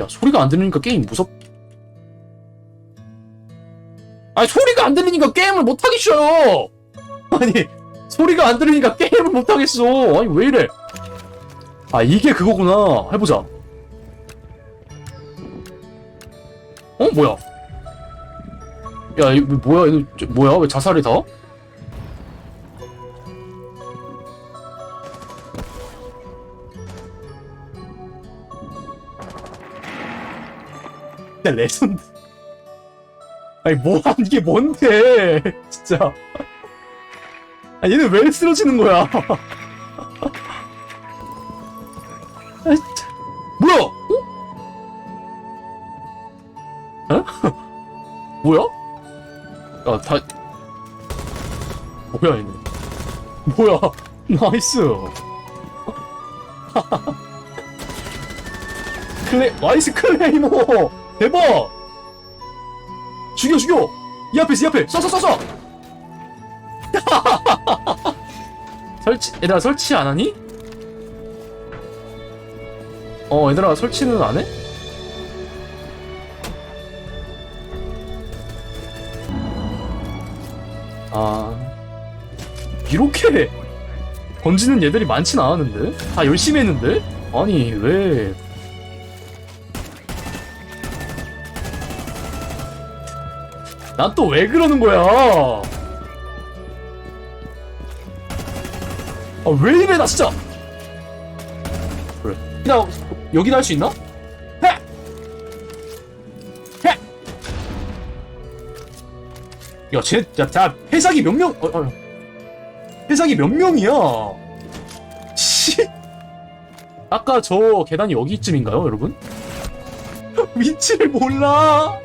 야 소리가 안 들리니까 게임 무섭 아니 소리가 안 들리니까 게임을 못 하겠어요! 아니 소리가 안 들리니까 게임을 못 하겠어! 아니 왜 이래? 아 이게 그거구나. 해보자. 어 뭐야? 야 이거 뭐야? 이거 저- 뭐야? 왜 자살이 다? 진짜 레전드. 아니 뭐 하는 게 뭔데? 진짜. 아 얘는 왜 쓰러지는 거야? 아. 뭐야? 어? 어? 뭐야? 야다 뭐야 얘는 뭐야? 나이스. 클레 나이스 클레이모 대박 죽여 죽여. 이 앞에 있어 이 앞에. 쏴 쏴 쏴 쏴 설치 얘들아 설치 안 하니? 어 얘들아 설치는 안 해? 아. 이렇게? 던지는 얘들이 많진 않았는데? 다 열심히 했는데? 아니 왜 난 또 왜 그러는 거야? 아, 왜 이래, 나 진짜! 그래. 나, 여기다 할 수 있나? 헤! 헤! 야, 쟤, 야, 자, 해삭이 몇 명, 어, 어. 해삭이 몇 명이야? 씨! 아까 저 계단이 여기쯤인가요, 여러분? 위치를 몰라!